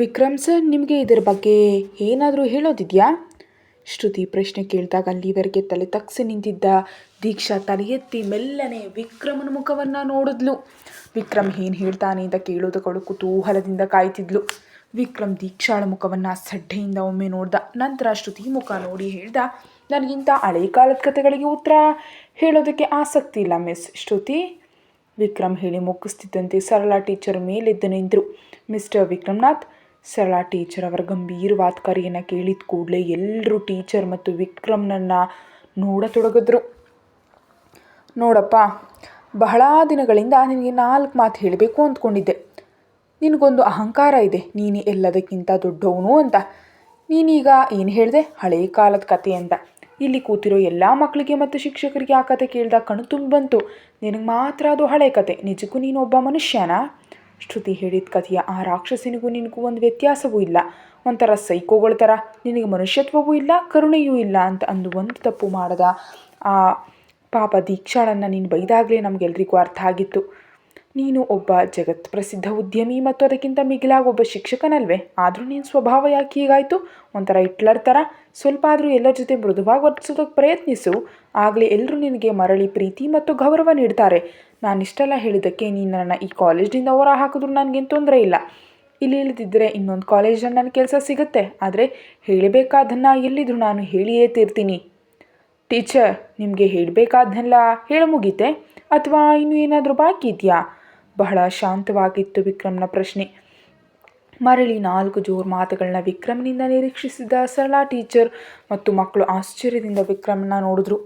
Vikram sir, ನಿಮಗೆ ಇದರ ಬಗ್ಗೆ ಏನಾದರೂ ಹೇಳೋದಿದೆಯಾ? ಶ್ರುತಿ ಪ್ರಶ್ನೆ ಕೇಳಿದಾಗ ಅಲ್ಲಿವರೆಗೆ ತಲೆ ತಗ್ಸಿ ನಿಂತಿದ್ದ ದೀಕ್ಷಾ ತಲೆ ಎತ್ತಿ ಮೆಲ್ಲನೆ ವಿಕ್ರಮನ ಮುಖವನ್ನು ನೋಡಿದ್ಲು. ವಿಕ್ರಮ್ ಏನು ಹೇಳ್ತಾನೆ ಅಂತ ಕೇಳೋದಕ್ಕಳು ಕುತೂಹಲದಿಂದ ಕಾಯ್ತಿದ್ಲು. ವಿಕ್ರಮ್ ದೀಕ್ಷಾಳ ಮುಖವನ್ನು ಸಡ್ಡೆಯಿಂದ ಒಮ್ಮೆ ನೋಡ್ದ. ನಂತರ ಶ್ರುತಿ ಮುಖ ನೋಡಿ ಹೇಳ್ದ, ನನಗಿಂತ ಹಳೆ ಕಾಲದ ಕಥೆಗಳಿಗೆ ಉತ್ತರ ಹೇಳೋದಕ್ಕೆ ಆಸಕ್ತಿ ಇಲ್ಲ ಮಿಸ್ ಶ್ರುತಿ. ವಿಕ್ರಮ್ ಹೇಳಿ ಮುಗಿಸ್ತಿದ್ದಂತೆ ಸರಳ ಟೀಚರ್ ಮೇಲೆದ್ದು ನಿಂತರು. ಮಿಸ್ಟರ್ ವಿಕ್ರಮ್ನಾಥ್ ಸರಳಾ ಟೀಚರ್ ಅವರ ಗಂಭೀರವಾದ ಕರೆಯನ್ನು ಕೇಳಿದ ಕೂಡಲೇ ಎಲ್ಲರೂ ಟೀಚರ್ ಮತ್ತು ವಿಕ್ರಮ್ನನ್ನು ನೋಡತೊಡಗಿದ್ರು. ನೋಡಪ್ಪ, ಬಹಳ ದಿನಗಳಿಂದ ನಿನಗೆ ನಾಲ್ಕು ಮಾತು ಹೇಳಬೇಕು ಅಂದ್ಕೊಂಡಿದ್ದೆ. ನಿನಗೊಂದು ಅಹಂಕಾರ ಇದೆ, ನೀನು ಎಲ್ಲದಕ್ಕಿಂತ ದೊಡ್ಡವನು ಅಂತ. ನೀನೀಗ ಏನು ಹೇಳಿದೆ? ಹಳೆ ಕಾಲದ ಕತೆ ಅಂತ. ಇಲ್ಲಿ ಕೂತಿರೋ ಎಲ್ಲ ಮಕ್ಕಳಿಗೆ ಮತ್ತು ಶಿಕ್ಷಕರಿಗೆ ಆ ಕತೆ ಕೇಳಿದಾಗ ಕಣ್ಣು ತುಂಬ ಬಂತು ನಿನಗೆ ಮಾತ್ರ ಅದು ಹಳೆ ಕತೆ, ನಿಜಕ್ಕೂ ನೀನು ಒಬ್ಬ ಮನುಷ್ಯನಾ? ಶ್ರುತಿ ಹೇಳಿದ ಕಥೆಯ ಆ ರಾಕ್ಷಸನಿಗೂ ನಿನಗೂ ಒಂದು ವ್ಯತ್ಯಾಸವೂ ಇಲ್ಲ. ಒಂಥರ ಸೈಕೋಗಳ ಥರ. ನಿನಗೆ ಮನುಷ್ಯತ್ವವೂ ಇಲ್ಲ, ಕರುಣೆಯೂ ಇಲ್ಲ ಅಂತ ಅಂದು ಒಂದು ತಪ್ಪು ಮಾಡದ. ಆ ಪಾಪ ದೀಕ್ಷಾಳನ್ನು ನೀನು ಬೈದಾಗಲೇ ನಮಗೆಲ್ರಿಗೂ ಅರ್ಥ ಆಗಿತ್ತು. ನೀನು ಒಬ್ಬ ಜಗತ್ ಪ್ರಸಿದ್ಧ ಉದ್ಯಮಿ ಮತ್ತು ಅದಕ್ಕಿಂತ ಮಿಗಿಲಾಗಿ ಒಬ್ಬ ಶಿಕ್ಷಕನಲ್ವೇ? ಆದರೂ ನೀನು ಸ್ವಭಾವ ಯಾಕೆ ಹೀಗಾಯಿತು? ಒಂಥರ ಹಿಟ್ಲರ್ ಥರ ಸ್ವಲ್ಪ ಆದರೂ ಎಲ್ಲರ ಜೊತೆ ಮೃದುವಾಗಿ ವರ್ತಿಸೋದಕ್ಕೆ ಪ್ರಯತ್ನಿಸು. ಆಗಲೇ ಎಲ್ಲರೂ ನಿನಗೆ ಮರಳಿ ಪ್ರೀತಿ ಮತ್ತು ಗೌರವ ನೀಡ್ತಾರೆ. ನಾನು ಇಷ್ಟೆಲ್ಲ ಹೇಳಿದ್ದಕ್ಕೆ ನೀನು ನನ್ನ ಈ ಕಾಲೇಜ್ನಿಂದ ಹೊರ ಹಾಕಿದ್ರು ನನಗೇನು ತೊಂದರೆ ಇಲ್ಲ. ಇಲ್ಲಿ ಇಲ್ಲದಿದ್ದರೆ ಇನ್ನೊಂದು ಕಾಲೇಜಲ್ಲಿ ನನ್ನ ಕೆಲಸ ಸಿಗುತ್ತೆ. ಆದರೆ ಹೇಳಬೇಕಾದನ್ನು ಎಲ್ಲಿದ್ರು ನಾನು ಹೇಳಿಯೇ ತೀರ್ತೀನಿ. ಟೀಚರ್, ನಿಮಗೆ ಹೇಳಬೇಕಾದನ್ನೆಲ್ಲ ಹೇಳ ಮುಗೀತೆ? ಅಥವಾ ಇನ್ನೂ ಏನಾದರೂ ಬಾಕಿ ಇದೆಯಾ? ಬಹಳ ಶಾಂತವಾಗಿತ್ತು ವಿಕ್ರಮ್ನ ಪ್ರಶ್ನೆ. ಮರಳಿ ನಾಲ್ಕು ಜೋರು ಮಾತುಗಳನ್ನ ವಿಕ್ರಮ್ನಿಂದ ನಿರೀಕ್ಷಿಸಿದ ಸರಳಾ ಟೀಚರ್ ಮತ್ತು ಮಕ್ಕಳು ಆಶ್ಚರ್ಯದಿಂದ ವಿಕ್ರಮ್ನ ನೋಡಿದ್ರು.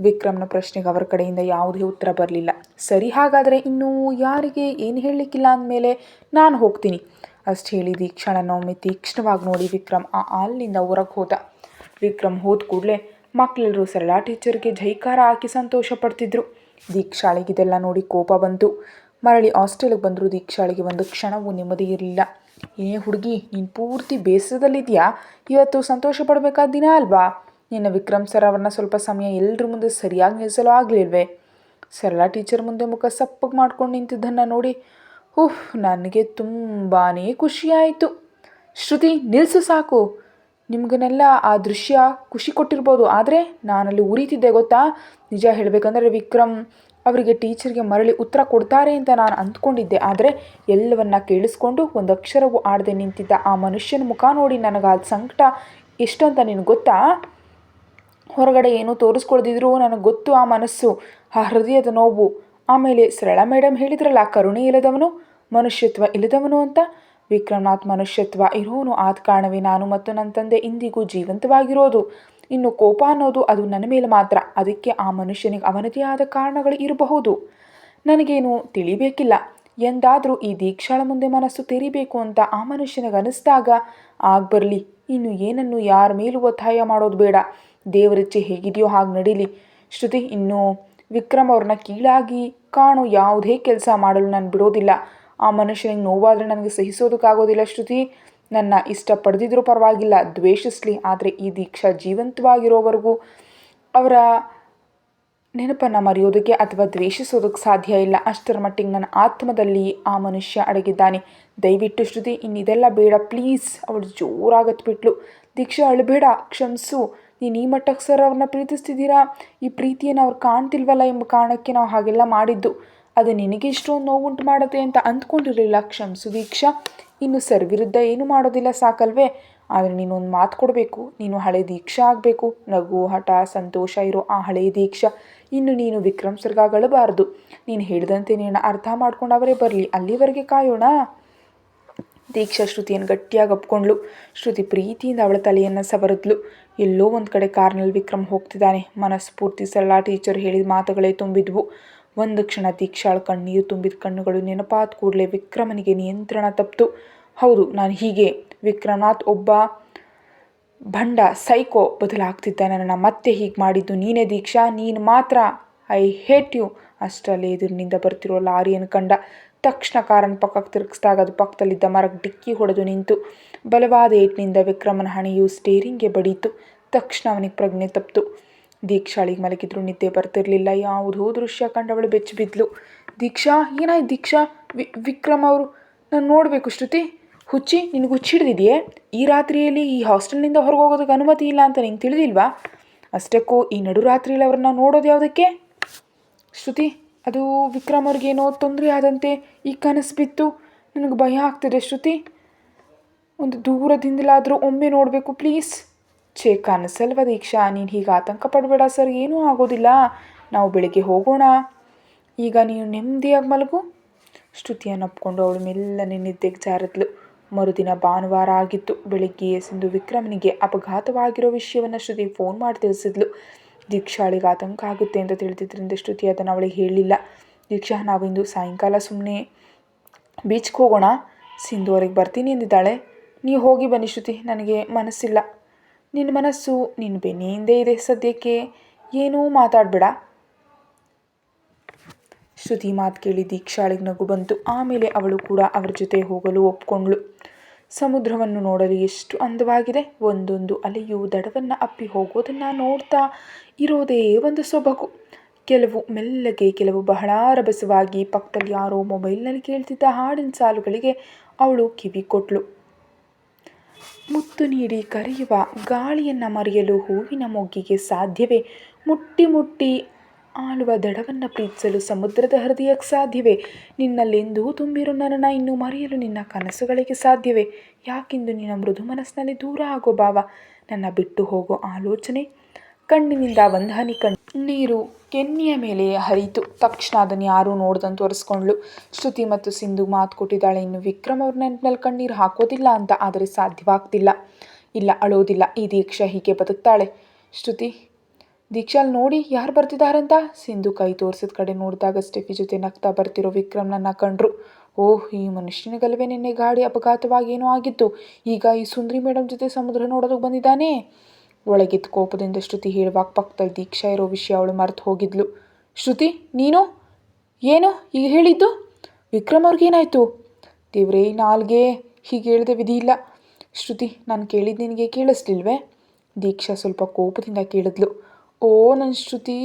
ವಿಕ್ರಮ್ನ ಪ್ರಶ್ನೆಗೆ ಅವರ ಕಡೆಯಿಂದ ಯಾವುದೇ ಉತ್ತರ ಬರಲಿಲ್ಲ. ಸರಿ, ಹಾಗಾದರೆ ಇನ್ನೂ ಯಾರಿಗೆ ಏನು ಹೇಳಲಿಕ್ಕಿಲ್ಲ ಅಂದಮೇಲೆ ನಾನು ಹೋಗ್ತೀನಿ. ಅಷ್ಟು ಹೇಳಿ ದೀಕ್ಷಾಳನ್ನು ಒಮ್ಮೆ ತೀಕ್ಷ್ಣವಾಗಿ ನೋಡಿ ವಿಕ್ರಮ್ ಆ ಅಲ್ಲಿಂದ ಹೊರಗೆ ಹೋದ. ವಿಕ್ರಮ್ ಹೋದ ಕೂಡಲೇ ಮಕ್ಕಳೆಲ್ಲರೂ ಸರಳಾ ಟೀಚರ್ಗೆ ಜೈಕಾರ ಹಾಕಿ ಸಂತೋಷ ಪಡ್ತಿದ್ರು. ದೀಕ್ಷಾಳಿಗೆ ಇದೆಲ್ಲ ನೋಡಿ ಕೋಪ ಬಂತು. ಮರಳಿ ಹಾಸ್ಟೆಲ್ಗೆ ಬಂದರೂ ದೀಕ್ಷಾಳಿಗೆ ಒಂದು ಕ್ಷಣವೂ ನೆಮ್ಮದಿ ಇರಲಿಲ್ಲ. ಏ ಹುಡುಗಿ, ನೀನು ಪೂರ್ತಿ ಬೇಸರದಲ್ಲಿದೆಯಾ ಇವತ್ತು ಸಂತೋಷ ಪಡಬೇಕಾದ ದಿನ ಅಲ್ವಾ? ನಿನ್ನ ವಿಕ್ರಮ್ ಸರ್ ಅವ್ರನ್ನ ಸ್ವಲ್ಪ ಸಮಯ ಎಲ್ಲರ ಮುಂದೆ ಸರಿಯಾಗಿ ನಿಲ್ಲಿಸಲು ಆಗಲಿಲ್ವೇ? ಸರಳ ಟೀಚರ್ ಮುಂದೆ ಮುಖ ಸಪ್ಪಗೆ ಮಾಡ್ಕೊಂಡು ನಿಂತಿದ್ದನ್ನು ನೋಡಿ ಉಹ್ ನನಗೆ ತುಂಬಾ ಖುಷಿಯಾಯಿತು. ಶ್ರುತಿ ನಿಲ್ಲಿಸು ಸಾಕು. ನಿಮಗನ್ನೆಲ್ಲ ಆ ದೃಶ್ಯ ಖುಷಿ ಕೊಟ್ಟಿರ್ಬೋದು. ಆದರೆ ನಾನಲ್ಲಿ ಉರಿತಿದ್ದೆ ಗೊತ್ತಾ? ನಿಜ ಹೇಳಬೇಕಂದ್ರೆ ವಿಕ್ರಮ್ ಅವರಿಗೆ ಟೀಚರ್ಗೆ ಮರಳಿ ಉತ್ತರ ಕೊಡ್ತಾರೆ ಅಂತ ನಾನು ಅಂದ್ಕೊಂಡಿದ್ದೆ. ಆದರೆ ಎಲ್ಲವನ್ನ ಕೇಳಿಸ್ಕೊಂಡು ಒಂದು ಅಕ್ಷರವು ಆಡದೆ ನಿಂತಿದ್ದ ಆ ಮನುಷ್ಯನ ಮುಖ ನೋಡಿ ನನಗೆ ಆ ಸಂಕಟ ಎಷ್ಟಂತ ನಿನಗೆ ಗೊತ್ತಾ? ಹೊರಗಡೆ ಏನೂ ತೋರಿಸ್ಕೊಳ್ದಿದ್ರು ನನಗೆ ಗೊತ್ತು ಆ ಮನಸ್ಸು, ಆ ಹೃದಯದ ನೋವು. ಆಮೇಲೆ ಸರಳ ಮೇಡಮ್ ಹೇಳಿದ್ರಲ್ಲ, ಕರುಣೆ ಇಲ್ಲದವನು ಮನುಷ್ಯತ್ವ ಇಲ್ಲದವನು ಅಂತ. ವಿಕ್ರಮ್ನಾಥ್ ಮನುಷ್ಯತ್ವ ಇರೋನು ಆದ ಕಾರಣವೇ ನಾನು ಮತ್ತು ನನ್ನ ತಂದೆ ಇಂದಿಗೂ ಜೀವಂತವಾಗಿರೋದು. ಇನ್ನು ಕೋಪ ಅನ್ನೋದು ಅದು ನನ್ನ ಮೇಲೆ ಮಾತ್ರ. ಅದಕ್ಕೆ ಆ ಮನುಷ್ಯನಿಗೆ ಅವನದೇ ಆದ ಕಾರಣಗಳು ಇರಬಹುದು. ನನಗೇನು ತಿಳಿಬೇಕಿಲ್ಲ. ಎಂದಾದರೂ ಈ ದೀಕ್ಷಾಳ ಮುಂದೆ ಮನಸ್ಸು ತೆರಿಬೇಕು ಅಂತ ಆ ಮನುಷ್ಯನಿಗೆ ಅನಿಸ್ದಾಗ, ಆಗ ಬರಲಿ, ಇನ್ನು ಏನನ್ನು ಯಾರ ಮೇಲೂ ಒತ್ತಾಯ ಮಾಡೋದು ಬೇಡ. ದೇವರಿಚ್ಛೆ ಹೇಗಿದೆಯೋ ಹಾಗೆ ನಡೀಲಿ. ಶ್ರುತಿ, ಇನ್ನು ವಿಕ್ರಮ್ ಅವ್ರನ್ನ ಕೀಳಾಗಿ ಕಾಣೋ ಯಾವುದೇ ಕೆಲಸ ಮಾಡಲು ನಾನು ಬಿಡೋದಿಲ್ಲ. ಆ ಮನುಷ್ಯನಿಗೆ ನೋವಾದರೆ ನನಗೆ ಸಹಿಸೋದಕ್ಕಾಗೋದಿಲ್ಲ ಶ್ರುತಿ. ನನ್ನ ಇಷ್ಟಪಡ್ದಿದ್ರೂ ಪರವಾಗಿಲ್ಲ, ದ್ವೇಷಿಸಲಿ. ಆದರೆ ಈ ದೀಕ್ಷಾ ಜೀವಂತವಾಗಿರೋವರೆಗೂ ಅವರ ನೆನಪನ್ನು ಮರೆಯೋದಕ್ಕೆ ಅಥವಾ ದ್ವೇಷಿಸೋದಕ್ಕೆ ಸಾಧ್ಯ ಇಲ್ಲ. ಅಷ್ಟರ ಮಟ್ಟಿಗೆ ನನ್ನ ಆತ್ಮದಲ್ಲಿ ಆ ಮನುಷ್ಯ ಅಡಗಿದ್ದಾನೆ. ದಯವಿಟ್ಟು ಶ್ರುತಿ, ಇನ್ನಿದೆಲ್ಲ ಬೇಡ. ಪ್ಲೀಸ್, ಅವಳು ಜೋರಾಗತ್ಬಿಟ್ಲು. ದೀಕ್ಷಾ, ಅಳಬೇಡ. ಕ್ಷಮಿಸು. ನೀನು ಈ ಮಟ್ಟಕ್ಕೆ ಸರ್ ಅವ್ರನ್ನ ಪ್ರೀತಿಸ್ತಿದ್ದೀರಾ? ಈ ಪ್ರೀತಿಯನ್ನು ಅವ್ರು ಕಾಣ್ತಿಲ್ವಲ್ಲ ಎಂಬ ಕಾರಣಕ್ಕೆ ನಾವು ಹಾಗೆಲ್ಲ ಮಾಡಿದ್ದು. ಅದು ನಿನಗೆ ಇಷ್ಟೊಂದು ನೋವುಂಟು ಮಾಡುತ್ತೆ ಅಂತ ಅಂದ್ಕೊಂಡಿರಲಿಲ್ಲ. ಕ್ಷಮಿಸು ದೀಕ್ಷಾ. ಇನ್ನು ಸರ್ ವಿರುದ್ಧ ಏನು ಮಾಡೋದಿಲ್ಲ ಸಾಕಲ್ವೇ? ಆದರೆ ನೀನು ಒಂದು ಮಾತು ಕೊಡಬೇಕು, ನೀನು ಹಳೆ ದೀಕ್ಷಾ ಆಗಬೇಕು. ನಗು, ಹಠ, ಸಂತೋಷ ಇರೋ ಆ ಹಳೆ ದೀಕ್ಷ. ಇನ್ನು ನೀನು ವಿಕ್ರಮ್ ಸರ್ಗಾಗಳಬಾರ್ದು ನೀನು ಹೇಳಿದಂತೆ ನೀನು ಅರ್ಥ ಮಾಡ್ಕೊಂಡು ಅವರೇ ಬರಲಿ, ಅಲ್ಲಿವರೆಗೆ ಕಾಯೋಣ? ದೀಕ್ಷಾ ಶ್ರುತಿಯನ್ನು ಗಟ್ಟಿಯಾಗಿ ಒಪ್ಕೊಂಡ್ಳು ಶ್ರುತಿ ಪ್ರೀತಿಯಿಂದ ಅವಳ ತಲೆಯನ್ನು ಸವರಿದ್ಲು. ಎಲ್ಲೋ ಒಂದು ಕಡೆ ಕಾರ್ನಲ್ಲಿ ವಿಕ್ರಮ್ ಹೋಗ್ತಿದ್ದಾನೆ. ಮನಸ್ಫೂರ್ತಿ ಸರಳ ಟೀಚರ್ ಹೇಳಿದ ಮಾತುಗಳೇ ತುಂಬಿದ್ವು. ಒಂದು ಕ್ಷಣ ದೀಕ್ಷಾಳ ಕಣ್ಣೀರು ತುಂಬಿದ ಕಣ್ಣುಗಳು ನೆನಪಾದ ಕೂಡಲೇ ವಿಕ್ರಮನಿಗೆ ನಿಯಂತ್ರಣ ತಪ್ಪಿತು ಹೌದು, ನಾನು ಹೀಗೆ ವಿಕ್ರಮನಾಥ್ ಒಬ್ಬ ಭಂಡ ಸೈಕೋ ಬದಲಾಗ್ತಿದ್ದ ನನ್ನ ಮತ್ತೆ ಹೀಗೆ ಮಾಡಿದ್ದು ನೀನೇ ದೀಕ್ಷಾ, ನೀನು ಮಾತ್ರ. I hate you. ಅಷ್ಟರಲ್ಲಿ ಎದುರಿನಿಂದ ಬರ್ತಿರೋ ಲಾರಿಯನ್ನು ಕಂಡ ತಕ್ಷಣ ಕಾರನ್ನು ಪಕ್ಕಕ್ಕೆ ತಿರುಗಿಸಿದಾಗ ಅದು ಪಕ್ಕದಲ್ಲಿದ್ದ ಮರಕ್ಕೆ ಡಿಕ್ಕಿ ಹೊಡೆದು ನಿಂತು ಬಲವಾದ ಏಟ್ನಿಂದ ವಿಕ್ರಮನ ಹಣೆಯು ಸ್ಟೇರಿಂಗ್ಗೆ ಬಡೀತು ತಕ್ಷಣ ಅವನಿಗೆ ಪ್ರಜ್ಞೆ ತಪ್ಪಿತು. ದೀಕ್ಷಾಳಿಗೆ ಮಲಗಿದ್ರು, ನಿದ್ದೆ ಬರ್ತಿರಲಿಲ್ಲ. ಯಾವುದೋ ದೃಶ್ಯ ಕಂಡವಳು ಬೆಚ್ಚಿ ಬಿದ್ಲು. ದೀಕ್ಷಾ, ಏನಾಯ್ತು ದೀಕ್ಷಾ? ವಿ, ವಿಕ್ರಮ್ ಅವರು ನಾನು ನೋಡಬೇಕು ಶ್ರುತಿ. ಹುಚ್ಚಿ, ನಿನಗೆ ಹುಚ್ಚಿಡ್ದಿದೆಯೇ ಈ ರಾತ್ರಿಯಲ್ಲಿ ಈ ಹಾಸ್ಟೆಲ್ನಿಂದ ಹೊರಗೆ ಹೋಗೋದಕ್ಕೆ ಅನುಮತಿ ಇಲ್ಲ ಅಂತ ನಿಂಗೆ ತಿಳಿದಿಲ್ವಾ? ಅಷ್ಟಕ್ಕೂ ಈ ನಡುರಾತ್ರಿಯಲ್ಲಿ ಅವ್ರನ್ನ ನೋಡೋದು ಯಾವುದಕ್ಕೆ? ಶ್ರುತಿ, ಅದು ವಿಕ್ರಮ್ ಅವ್ರಿಗೇನೋ ತೊಂದರೆ ಆದಂತೆ ಈ ಕನಸು ಬಿತ್ತು. ನನಗೆ ಭಯ ಆಗ್ತಿದೆ ಶ್ರುತಿ? ಒಂದು ದೂರದಿಂದಲಾದರೂ ಒಮ್ಮೆ ನೋಡಬೇಕು ಪ್ಲೀಸ್. ಛೇ, ಕನಸಲ್ವ ದೀಕ್ಷಾ, ನೀನು ಹೀಗೆ ಆತಂಕ ಪಡಬೇಡ ಸರ್, ಏನೂ ಆಗೋದಿಲ್ಲ. ನಾವು ಬೆಳಿಗ್ಗೆ ಹೋಗೋಣ. ಈಗ ನೀನು ನೆಮ್ಮದಿಯಾಗಿ ಮಲಗು. ಶ್ರುತಿಯನ್ನು ಒಪ್ಕೊಂಡು ಅವಳು ಮೆಲ್ಲನೆ ನಿದ್ದೆಗೆ ಜಾರಿದ್ಲು. ಮರುದಿನ ಭಾನುವಾರ ಆಗಿತ್ತು. ಬೆಳಿಗ್ಗೆಯೇ ಸಿಂಧು ವಿಕ್ರಮನಿಗೆ ಅಪಘಾತವಾಗಿರೋ ವಿಷಯವನ್ನು ಶ್ರುತಿ ಫೋನ್ ಮಾಡಿ ತಿಳಿಸಿದ್ಲು. ದೀಕ್ಷಾಳಿಗೆ ಆತಂಕ ಆಗುತ್ತೆ ಅಂತ ತಿಳಿದಿದ್ದರಿಂದ ಶ್ರುತಿ ಅದನ್ನು ಅವಳಿಗೆ ಹೇಳಲಿಲ್ಲ ದೀಕ್ಷಾ, ನಾವಿಂದು ಸಾಯಂಕಾಲ ಸುಮ್ಮನೆ ಬೀಚ್ಗೆ ಹೋಗೋಣ. ಸಿಂಧು ಅವ್ರಿಗೆ ಬರ್ತೀನಿ ಎಂದಿದ್ದಾಳೆ ನೀವು ಹೋಗಿ ಬನ್ನಿ ಶ್ರುತಿ, ನನಗೆ ಮನಸ್ಸಿಲ್ಲ. ನಿನ್ನ ಮನಸ್ಸು ನಿನ್ನ ಬೆನ್ನೆಯಿಂದೇ ಇದೆ ಸದ್ಯಕ್ಕೆ. ಏನೂ ಮಾತಾಡಬೇಡ. ಶ್ರುತಿ ಮಾತು ಕೇಳಿ ದೀಕ್ಷಾಳಿಗೆ ನಗು ಬಂತು. ಆಮೇಲೆ ಅವಳು ಕೂಡ ಅವರ ಜೊತೆ ಹೋಗಲು ಒಪ್ಕೊಂಡ್ಳು. ಸಮುದ್ರವನ್ನು ನೋಡಲು ಎಷ್ಟು ಅಂದವಾಗಿದೆ? ಒಂದೊಂದು ಅಲೆಯು ದಡವನ್ನು ಅಪ್ಪಿ ಹೋಗೋದನ್ನು ನೋಡ್ತಾ ಇರೋದೇ ಒಂದು ಸೊಬಗು. ಕೆಲವು ಮೆಲ್ಲಗೆ ಕೆಲವು ಬಹಳ ರಭಸವಾಗಿ ಪಕ್ಕದಲ್ಲಿ ಯಾರೋ ಮೊಬೈಲ್ನಲ್ಲಿ ಕೇಳ್ತಿದ್ದ ಹಾಡಿನ ಸಾಲುಗಳಿಗೆ ಅವಳು ಕಿವಿ ಕೊಟ್ಲು ಮುತ್ತು ನೀಡಿ ಕರೆಯುವ ಗಾಳಿಯನ್ನು ಮರೆಯಲು ಹೂವಿನ ಮೊಗ್ಗಿಗೆ ಸಾಧ್ಯವೇ? ಮುಟ್ಟಿ ಮುಟ್ಟಿ ಆಳುವ ದಡವನ್ನು ಪ್ರೀತಿಸಲು ಸಮುದ್ರದ ಹೃದಯಕ್ಕೆ ಸಾಧ್ಯವೇ? ನಿನ್ನಲ್ಲೆಂದೂ ತುಂಬಿರೋ ನನ್ನನ್ನು ಇನ್ನು ಮರೆಯಲು ನಿನ್ನ ಕನಸುಗಳಿಗೆ ಸಾಧ್ಯವೇ? ಯಾಕೆಂದು ನಿನ್ನ ಮೃದು ಮನಸ್ಸಿನಲ್ಲಿ ದೂರ ಆಗೋ ಭಾವ? ನನ್ನ ಬಿಟ್ಟು ಹೋಗೋ ಆಲೋಚನೆ? ಕಣ್ಣಿನಿಂದ ಒಂದು ಹನಿ ಕಣ್ಣೀರು ಕೆನ್ನೆಯ ಮೇಲೆ ಹರಿತು ತಕ್ಷಣ ಅದನ್ನು ಯಾರೂ ನೋಡ್ದಂತ ಒರೆಸ್ಕೊಂಡ್ಳು. ಶ್ರುತಿ ಮತ್ತು ಸಿಂಧು ಮಾತು ಕೊಟ್ಟಿದ್ದಾಳೆ. ಇನ್ನು ವಿಕ್ರಮ್ ಅವ್ರ ನೆನಪಿನಲ್ಲಿ ಕಣ್ಣೀರು ಹಾಕೋದಿಲ್ಲ ಅಂತ, ಆದರೆ ಸಾಧ್ಯವಾಗ್ತಿಲ್ಲ. ಇಲ್ಲ ಅಳೋದಿಲ್ಲ ಈ ದೀಕ್ಷಾ ಹೀಗೆ ಬದುಕ್ತಾಳೆ. ಶ್ರುತಿ ದೀಕ್ಷಾಲ್ ನೋಡಿ ಯಾರು ಬರ್ತಿದ್ದಾರೆ ಅಂತ ಸಿಂಧು ಕೈ ತೋರಿಸಿದ ಕಡೆ ನೋಡಿದಾಗ ಸ್ಟೆಫಿ ಜೊತೆ ನಗ್ತಾ ಬರ್ತಿರೋ ವಿಕ್ರಮ್ನನ್ನ ಕಂಡ್ರು. ಓಹ್, ಈ ಮನುಷ್ಯನಿಗಲ್ವೇ ನಿನ್ನೆ ಗಾಡಿ ಅಪಘಾತವಾಗಿ ಏನೋ ಆಗಿತ್ತು. ಈಗ ಈ ಸುಂದ್ರಿ ಮೇಡಮ್ ಜೊತೆ ಸಮುದ್ರ ನೋಡೋದಕ್ಕೆ ಬಂದಿದ್ದಾನೆ. ಒಳಗಿದ್ದ ಕೋಪದಿಂದ ಶ್ರುತಿ ಹೇಳುವಾಗ ಪಕ್ಕದಲ್ಲಿ ದೀಕ್ಷಾ ಇರೋ ವಿಷಯ ಅವಳು ಮರೆತು ಹೋಗಿದ್ಲು. ಶ್ರುತಿ, ನೀನು? ಏನು? ಈಗ ಹೇಳಿದ್ದು? ವಿಕ್ರಮ್ ಅವ್ರಿಗೇನಾಯಿತು ದೇವ್ರೇ, ನಾಲ್ಗೆ ಹೀಗೆ ಹೇಳಿದೆ ವಿಧಿ ಇಲ್ಲ. ಶ್ರುತಿ, ನಾನು ಕೇಳಿದ್ದು ನಿನಗೆ ಕೇಳಿಸ್ಲಿಲ್ವೇ? ದೀಕ್ಷಾ ಸ್ವಲ್ಪ ಕೋಪದಿಂದ ಕೇಳಿದ್ಲು. ಓ ನನ್ನ ಶ್ರುತಿ.